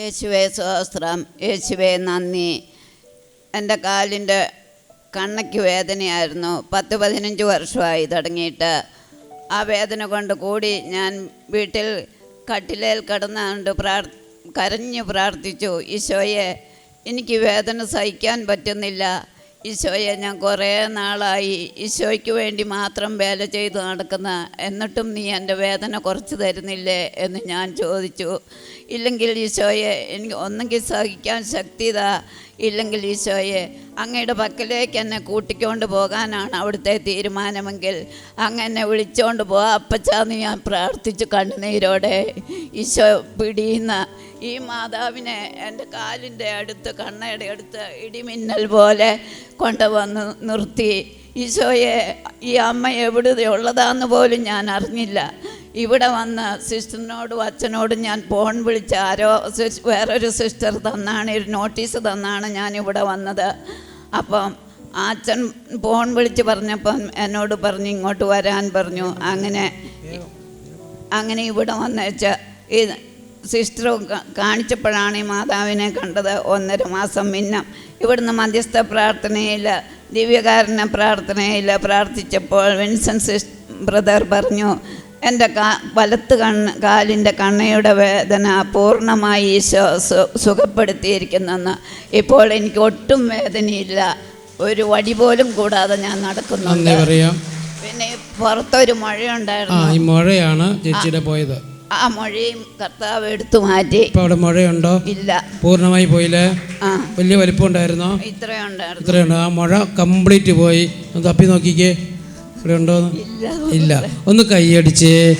യേശുവേ സഹസ്രം യേശുവേ നന്ദി. എന്റെ കാലിന്റെ കണ്ണയ്ക്ക് വേദനയായിരുന്നു. പത്ത് പതിനഞ്ച് വർഷമായി തുടങ്ങിയിട്ട്. ആ വേദന കൊണ്ട് കൂടി ഞാൻ വീട്ടിൽ കട്ടിലേൽ കിടന്നുകൊണ്ട് പ്രാർ കരഞ്ഞു പ്രാർത്ഥിച്ചു ഈശോയെ എനിക്ക് വേദന സഹിക്കാൻ പറ്റുന്നില്ല. ഈശോയെ ഞാൻ കുറേ നാളായി ഈശോയ്ക്ക് വേണ്ടി മാത്രം വേല ചെയ്ത് നടക്കുന്ന എന്നിട്ടും നീ എന്റെ വേദന കുറച്ച് തരുന്നില്ലേ എന്ന് ഞാൻ ചോദിച്ചു. ഇല്ലെങ്കിൽ ഈശോയെ എനിക്ക് ഒന്നെങ്കിൽ സഹിക്കാൻ ശക്തി താ ഇല്ലെങ്കിൽ ഈശോയെ അങ്ങയുടെ പക്കലേക്ക് എന്നെ കൂട്ടിക്കൊണ്ട് പോകാനാണ് അവിടുത്തെ തീരുമാനമെങ്കിൽ അങ്ങനെ വിളിച്ചുകൊണ്ട് പോവാ അപ്പച്ചാന്ന് ഞാൻ പ്രാർത്ഥിച്ചു കണ്ണുനീരോടെ. ഈശോ പിടിയുന്ന ഈ മാതാവിനെ എന്റെ കാലിന്റെ അടുത്ത് കണ്ണയുടെ അടുത്ത് ഇടിമിന്നൽ പോലെ കൊണ്ടുവന്ന് നിർത്തി. ഈശോയെ ഈ അമ്മ എവിടെ ഉള്ളതാന്ന് പോലും ഞാൻ അറിഞ്ഞില്ല. ഇവിടെ വന്ന് സിസ്റ്ററിനോടും അച്ഛനോടും ഞാൻ ഫോൺ വിളിച്ച് ആരോ വേറൊരു സിസ്റ്റർ തന്നാണ് ഒരു നോട്ടീസ് തന്നാണ് ഞാൻ ഇവിടെ വന്നത്. അപ്പം അച്ഛൻ ഫോൺ വിളിച്ച് പറഞ്ഞപ്പം എന്നോട് പറഞ്ഞു ഇങ്ങോട്ട് വരാൻ പറഞ്ഞു. അങ്ങനെ അങ്ങനെ ഇവിടെ വന്നേച്ച സിസ്റ്റർ കാണിച്ചപ്പോഴാണ് ഈ മാതാവിനെ കണ്ടത് ഒന്നര മാസം മിന്നം. ഇവിടുന്ന് മധ്യസ്ഥ പ്രാർത്ഥനയിൽ ദിവ്യകാരന പ്രാർത്ഥനയിൽ പ്രാർത്ഥിച്ചപ്പോൾ വിൻസൻ സിസ് ബ്രദർ പറഞ്ഞു എന്റെ കാ വലത്ത് കണ്ണ് കാലിന്റെ കണ്ണയുടെ വേദന പൂർണമായി ഈശോ സുഖപ്പെടുത്തിയിരിക്കുന്നെന്ന്. ഇപ്പോൾ എനിക്ക് ഒട്ടും വേദനയില്ല. ഒരു വടി പോലും കൂടാതെ ഞാൻ നടക്കുന്നു പിന്നെ പുറത്തൊരു മഴയുണ്ടായിരുന്നു. ഈ മുഴയാണ് ചേച്ചിയുടെ പോയത്. ആ മഴയും കർത്താവ് എടുത്തു മാറ്റി. ഇപ്പൊ അവിടെ മഴയുണ്ടോ? ഇല്ല. പൂർണമായി പോയില്ലേ? ആ. വലിയ വലിപ്പം ഉണ്ടായിരുന്നോ ഇത്രയുണ്ടായിരുന്നു ഇത്രയുണ്ട്. ആ മഴ കംപ്ലീറ്റ് പോയി. ഒന്ന് തപ്പി നോക്കിക്കേ. ഇവിടെ ഉണ്ടോ ഇല്ല. ഇല്ല. ഒന്ന് കൈയടിച്ച്.